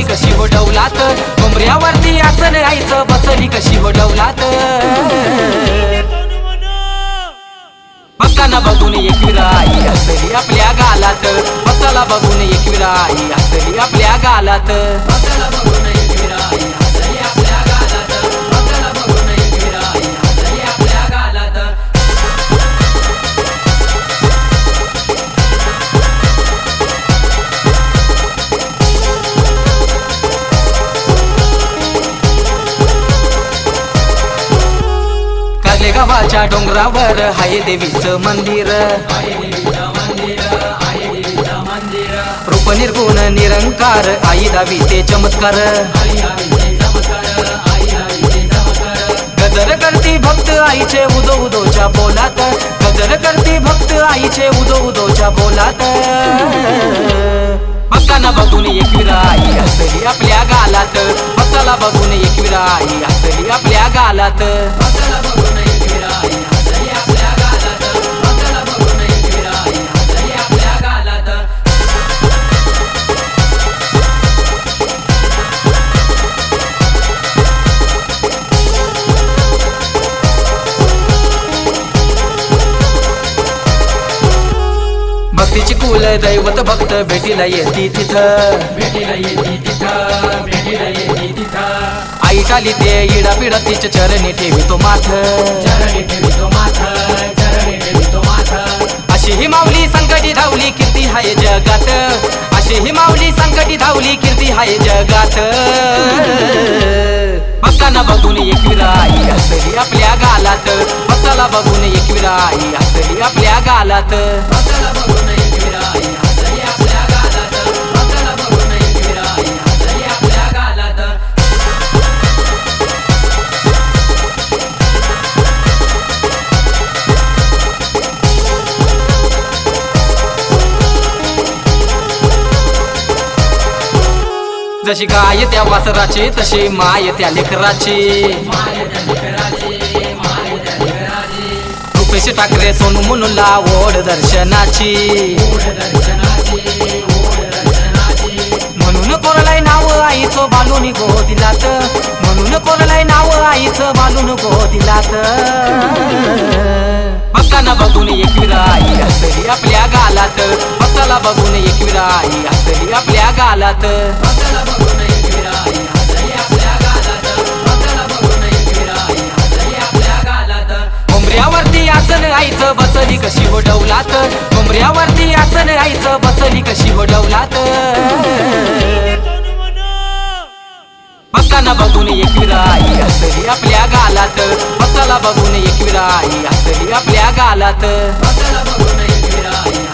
बसली कशी हो डवलात कोंबऱ्यावरती आसन राहायचं बसली कशी हो डवलात भक्तांना बघून एक विराई हसली आपल्या गालात. भक्ताला बघून एक विराई हसली आपल्या गालात. काले डोंगरावर हाय देवीचं मंदिर. रूप निर्गुण निरंकार आई दावी ते चमत्कार. गजर करती भक्त आईचे उदो उदोच्या बोलात. गजर करती भक्त आईचे उदो उदोच्या बोलात. भक्तांना बघून एकविरा आई असली आपल्या गालात. भक्ताला बघून एकविरा आई असली आपल्या गालात. कुल दैवत भक्त भेटीला येते तिथं. भेटीला येते तिथं भेटीला येते तिथं. आई टाली ते इडा पिडा तिच्या चरणी माथ. चरणी ठेवितो माथ चरणी माथ. अशी ही माऊली संकटी धावली कीर्ती हाय जगात. अशी ही माऊली संकटी धावली कीर्ती हाय जगात. भक्तांना बघून एकविरा आई असली आपल्या गालात. भक्ताला बघून एकविरा आई असली आपल्या गालात. जशी गाय त्या वासराची तशी माय त्या लेकराची. रुपेश ठाकरे सोनू मुनुला ओढ दर्शनाची. म्हणून कोरलाय नाव आईचं बालून गोदिलात. म्हणून कोरलाय नाव आईचं बालून गोदिलात. भक्तांना बघून एकविरा आई असली आपल्या गालात. भक्ताला बघून एकविरा आई असली आपल्या गालात. बसली कशी बघून एक विराई असली आपल्या गालात. भक्ताला बघून एक विराई असली आपल्या गालात. भक्ताला बघून एक विराई